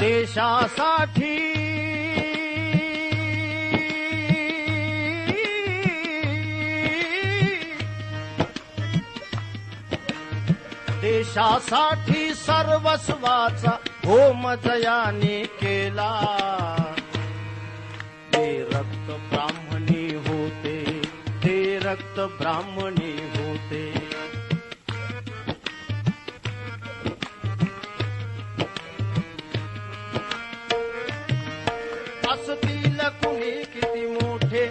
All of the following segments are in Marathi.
देशासाठी. देशासाठी सर्वस्वाचा होम जयाने केला. ते रक्त ब्राह्मणी होते ते रक्त ब्राह्मणी होते. असतील कुणी किती मोठे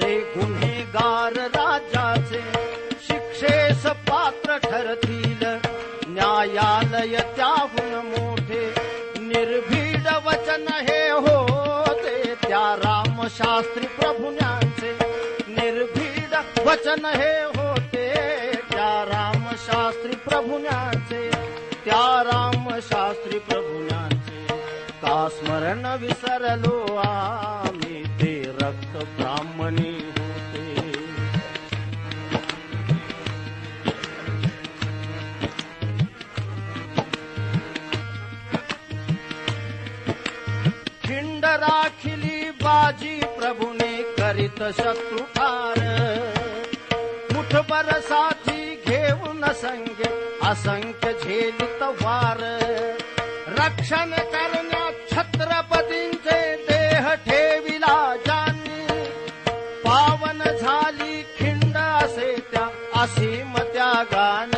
जे गुन्हेगार राजाचे शिक्षेस पात्र ठरतील. न्यायालय त्याहून मोठे निर्भीड वचन हे होते. त्या रामशास्त्री प्रभुन्यांचे निर्भीड वचन हे होते. त्या रामशास्त्री प्रभुन्यांचे त्या रामशास्त्री प्रभुन्यांचे मरण विसरलो आम्ही ते रक्त ब्राह्मणी होते. खिंड राखिली बाजी प्रभुने करीत शत्रू ठार मुठभर साथी घेऊन संगे असंख्य झेलित वार. रक्षण कर आली खिंडा से त्या असीम त्या गाणी